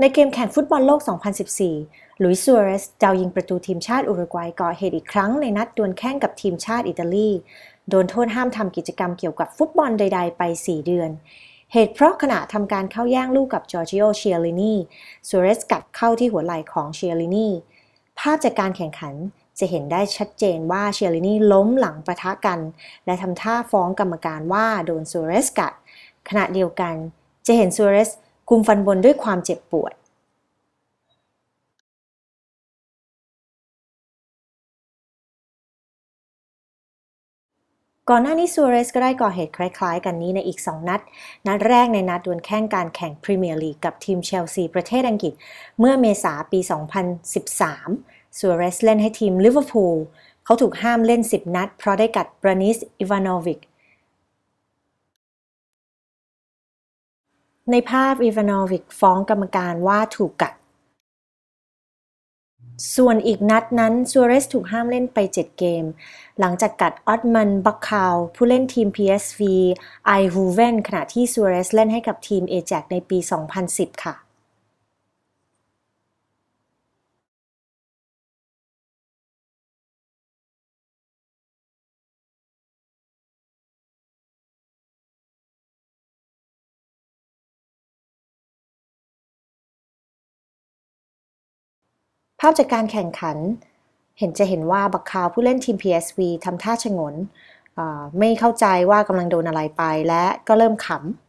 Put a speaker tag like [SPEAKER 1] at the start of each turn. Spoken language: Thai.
[SPEAKER 1] ในเกมแข่งฟุตบอลโลก 2014 ลุยส์ซัวเรสดาวยิงประตูทีมชาติอุรุกวัยก่อเหตุอีกครั้งในนัดดวลแข่งกับทีมชาติอิตาลี โดนโทษห้ามทำกิจกรรมเกี่ยวกับฟุตบอลใด ๆ ไป 4 เดือน เหตุเพราะขณะทำการเข้าแย่งลูกกับจอร์จิโอเชียลินีซัวเรสกัดเข้าที่หัวไหล่ของเชียลินีภาพจากการแข่งขันจะเห็นได้ชัดเจนว่าเชียลินีล้มหลังประทะกัน และทำท่าฟ้องกรรมการว่าโดนซัวเรสกัด ขณะเดียวกันจะเห็นซัวเรส กุมฟันบนด้วยความเจ็บปวดก่อนหน้านี้ซัวเรสก็ได้ก่อเหตุคล้ายๆ กันนี้ในอีก 2 นัด นัดแรกในนัดดวลแข่งการแข่งพรีเมียร์ลีกกับทีมเชลซี ประเทศอังกฤษ เมื่อเมษาปี 2013ซัวเรสเล่นให้ทีมลิเวอร์พูลเขาถูกห้ามเล่น 10 นัด เพราะได้กัดบรานิส อิวานอวิก ในภาพอีวานอวิกฟ้องกรรมการว่าถูกกัด ส่วนอีกนัดนั้นซัวเรสถูกห้ามเล่นไป 7 เกม หลังจากกัดออตมันบักคาวผู้เล่นทีม PSV ไอฮูเวนขณะที่ซัวเรสเล่นให้กับทีมเอแจในปี 2010 ค่ะาพจากการแข่งขัน เห็นจะเห็นว่าบักคาวผู้เล่นทีม PSV ทำท่าชงนไม่เข้าใจว่ากำลังโดนอะไรไปและก็เริ่มขำ